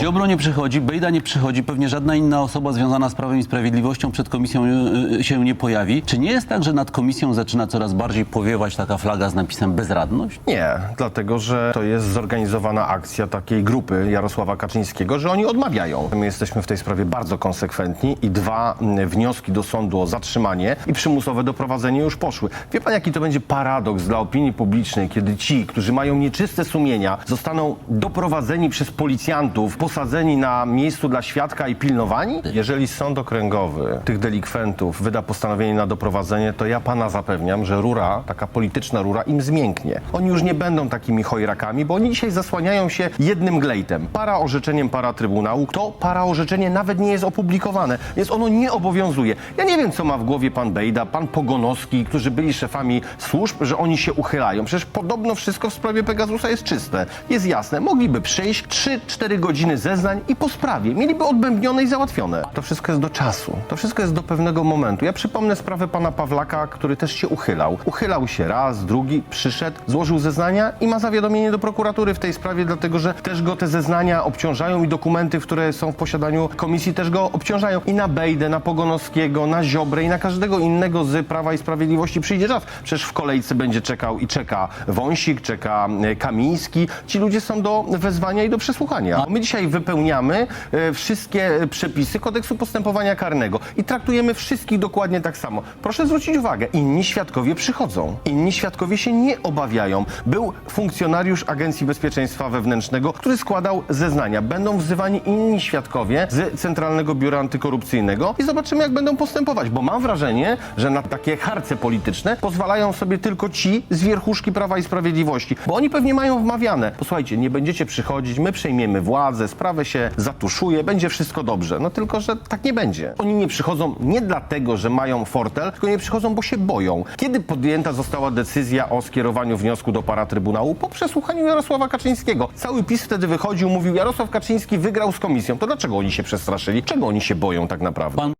Ziobro nie przychodzi, Bejda nie przychodzi, pewnie żadna inna osoba związana z Prawem i Sprawiedliwością przed komisją y, y, się nie pojawi. Czy nie jest tak, że nad komisją zaczyna coraz bardziej powiewać taka flaga z napisem bezradność? Nie, dlatego że to jest zorganizowana akcja takiej grupy Jarosława Kaczyńskiego, że oni odmawiają. My jesteśmy w tej sprawie bardzo konsekwentni i dwa mm, wnioski do sądu o zatrzymanie i przymusowe doprowadzenie już poszły. Wie pan, jaki to będzie paradoks dla opinii publicznej, kiedy ci, którzy mają nieczyste sumienia, zostaną doprowadzeni przez policjantów, posadzeni na miejscu dla świadka i pilnowani? Jeżeli sąd okręgowy tych delikwentów wyda postanowienie na doprowadzenie, to ja pana zapewniam, że rura, taka polityczna rura im zmięknie. Oni już nie będą takimi chojrakami, bo oni dzisiaj zasłaniają się jednym glejtem. Para orzeczeniem para trybunału. To para orzeczenie nawet nie jest opublikowane, więc ono nie obowiązuje. Ja nie wiem, co ma w głowie pan Bejda, pan Pogonowski, którzy byli szefami służb, że oni się uchylają. Przecież podobno wszystko w sprawie Pegasusa jest czyste, jest jasne. Mogliby przyjść 3-4 godziny zeznań i po sprawie. Mieliby odbębnione i załatwione. To wszystko jest do czasu. To wszystko jest do pewnego momentu. Ja przypomnę sprawę pana Pawlaka, który też się uchylał. Uchylał się raz, drugi, przyszedł, złożył zeznania i ma zawiadomienie do prokuratury w tej sprawie, dlatego że też go te zeznania obciążają i dokumenty, które są w posiadaniu komisji też go obciążają. I na Bejdę, na Pogonowskiego, na Ziobrę i na każdego innego z Prawa i Sprawiedliwości przyjdzie czas. Przecież w kolejce będzie czekał i czeka Wąsik, czeka e, Kamiński. Ci ludzie są do wezwania i do przesłuchania. My dzisiaj wypełniamy e, wszystkie przepisy kodeksu postępowania karnego i traktujemy wszystkich dokładnie tak samo. Proszę zwrócić uwagę, inni świadkowie przychodzą. Inni świadkowie się nie obawiają. Był funkcjonariusz Agencji Bezpieczeństwa Wewnętrznego, który składał zeznania. Będą wzywani inni świadkowie z Centralnego Biura Antykorupcyjnego i zobaczymy, jak będą postępować, bo mam wrażenie, że na takie harce polityczne pozwalają sobie tylko ci z wierchuszki Prawa i Sprawiedliwości, bo oni pewnie mają wmawiane. Posłuchajcie, nie będziecie przychodzić, my przejmiemy władzę, sprawę się zatuszuje, będzie wszystko dobrze. No tylko, że tak nie będzie. Oni nie przychodzą nie dlatego, że mają fortel, tylko nie przychodzą, bo się boją. Kiedy podjęta została decyzja o skierowaniu wniosku do paratrybunału? Po przesłuchaniu Jarosława Kaczyńskiego. Cały PiS wtedy wychodził, mówił, Jarosław Kaczyński wygrał z komisją. To dlaczego oni się przestraszyli? Czego oni się boją tak naprawdę? Pan